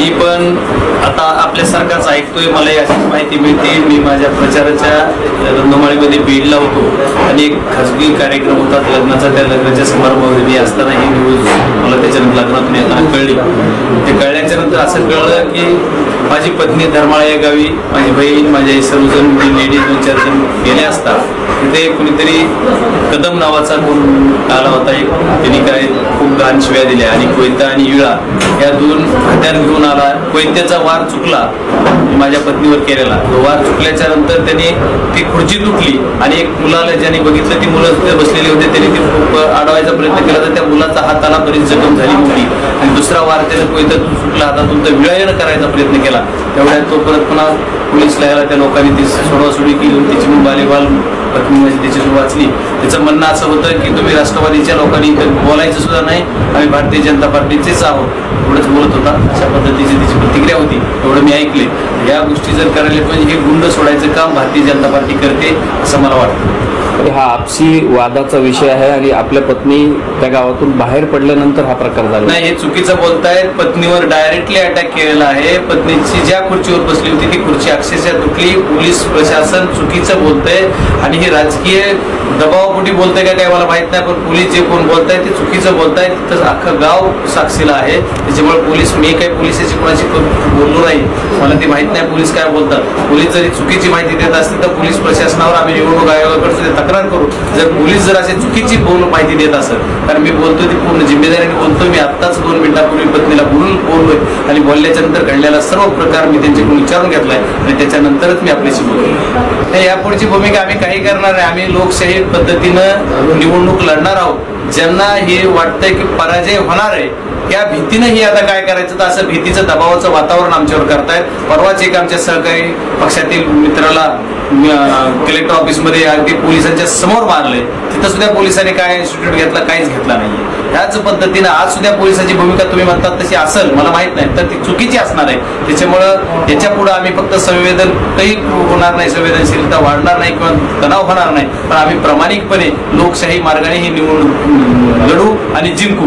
आता आपल्यासारखाच ऐकतोय मला अशीच माहिती मिळते. मी माझ्या प्रचाराच्या रंगमाळीमध्ये बीडला होतो आणि एक खाजगी कार्यक्रम होता लग्नाचा. त्या लग्नाच्या समारंभामध्ये मी असताना ही न्यूज मला त्याच्यानंतर लग्नातून येताना कळली. ते कळल्याच्या नंतर असं कळलं की माझी पत्नी धर्माळा या गावी माझी बहीण माझ्या सर्वजण सर्वजण लेडीज दोन चार जण गेले असता तिथे कुणीतरी कदम नावाचा कोण आला होता एक त्यांनी काय खूप घाण शिव्या दिल्या. आणि कोयता आणि इळा या दोन हत्यार घेऊन आला. कोयत्याचा वार चुकला माझ्या पत्नीवर केलेला. तो वार चुकल्याच्या नंतर त्यांनी ती खुर्ची तुटली आणि एक मुलाला ज्याने बघितलं ती मुलं बसलेली होते त्याने ती खूप अडवायचा प्रयत्न केला तर त्या मुलाचा हाताला बरीच जखम झाली होती. दुसरा वार त्याने कोयता सुटला. हातातून तर विळायन करायचा प्रयत्न केला. तेवढ्यात तो परत पुन्हा पोलीसला यायला त्या लोकांनी ती सोडासोडी केली त्याची मग बालेबाल पत्नी म्हणजे त्याची वाचली. त्याचं म्हणणं असं होतं की तुम्ही राष्ट्रवादीच्या लोकांनी इथं बोलायचं सुद्धा नाही. आम्ही भारतीय जनता पार्टीचेच आहोत. एवढंच बोलत होता. अशा पद्धतीची त्याची प्रतिक्रिया होती. एवढं मी ऐकले. या गोष्टी जर करायला पाहिजे हे गुंड सोडायचं काम भारतीय जनता पार्टी करते असं मला वाटतं. हा आपसी वादाचा विषय आहे आणि आपल्या पत्नी त्या गावातून बाहेर पडल्यानंतर हा प्रकार झाला. नाही हे चुकीचं बोलतायत. पत्नीवर डायरेक्टली अटॅक केलेला आहे. पत्नीची ज्या खुर्चीवर बसली होती ती खुर्ची अक्षरशः दुखली. पोलीस प्रशासन चुकीचं बोलतंय आणि हे राजकीय दबावापोटी बोलतंय का काय मला माहीत नाही पण पोलीस जे कोण बोलताय ते चुकीचं बोलताय तिथं अख्खं गाव साक्षीला आहे. त्याच्यामुळे पोलीस मी काही पोलिसाची कोणाची बोललो नाही. मला ती माहीत नाही पोलीस काय बोलतात. पोलीस जरी चुकीची माहिती देत असतील तर पोलीस प्रशासनावर आम्ही निवडणूक आयोगाकडे तक्रार करू. जर पोलीस जर अशी चुकीची बोल माहिती देत असेल कारण मी बोलतोय ती पूर्ण जिम्मेदारीने बोलतोय मी आत्ताच दोन मिनिटापूर्वी पत्नीला बोलून बोललोय आणि बोलल्याच्या नंतर घडलेला सर्व प्रकार मी त्यांच्याकडून विचारून घेतलाय आणि त्याच्यानंतरच मी आपल्याशी बोलतो यापुढची भूमिका आम्ही काही करणार नाही. आम्ही लोकशाही पद्धतीनं निवडणूक लढणार आहोत. ज्यांना हे वाटतंय की पराजय होणार आहे या भीतीनं ही आता काय करायचं? तर असं भीतीचं दबावाचं वातावरण आमच्यावर करतायत. परवाच एक आमच्या सहकारी पक्षातील मित्राला कलेक्टर ऑफिसमध्ये अगदी पोलिसांच्या समोर मारले. तिथं सुद्धा पोलिसांनी काय इन्स्टिट्यूट घेतला काहीच घेतला नाहीये. ह्याच पद्धतीनं आज सुद्धा पोलिसांची भूमिका तुम्ही म्हणतात तशी असेल मला माहीत नाही. तर ती चुकीची असणार आहे. त्याच्यामुळं याच्यापुढे आम्ही फक्त संवेदन काही होणार नाही संवेदनशीलता वाढणार नाही किंवा तणाव होणार नाही. पण आम्ही प्रामाणिकपणे लोकशाही मार्गाने ही निवडणूक लढू आणि जिंकू.